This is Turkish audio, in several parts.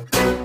Sağlıcakla.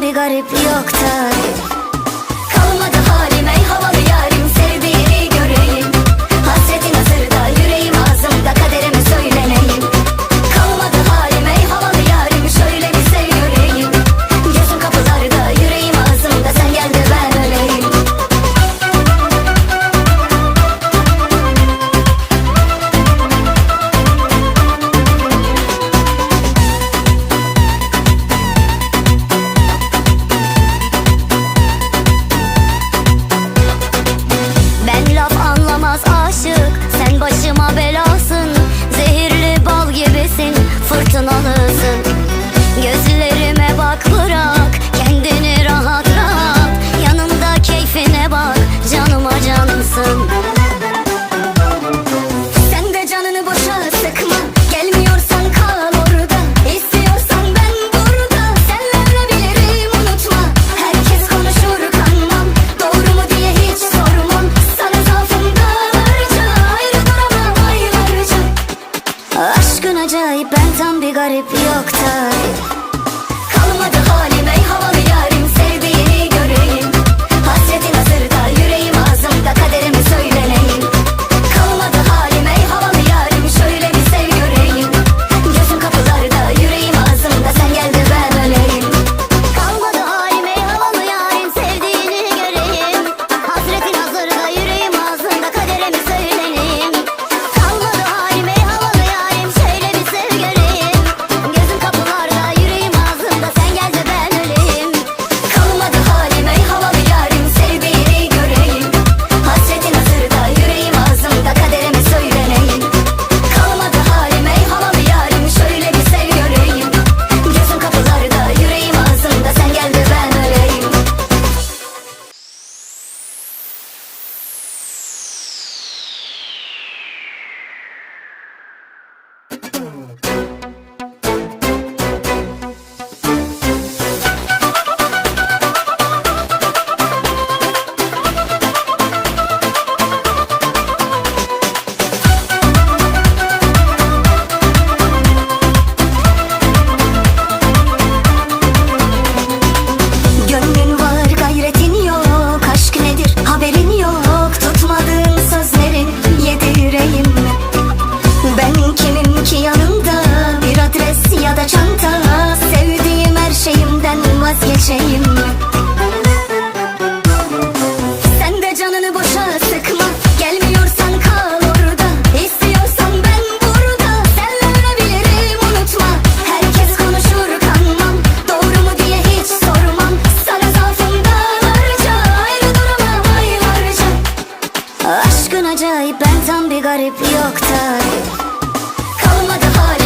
Bir garip yok tabi fırtınalısın garip yoktur garip yok tabi Kalmadı hal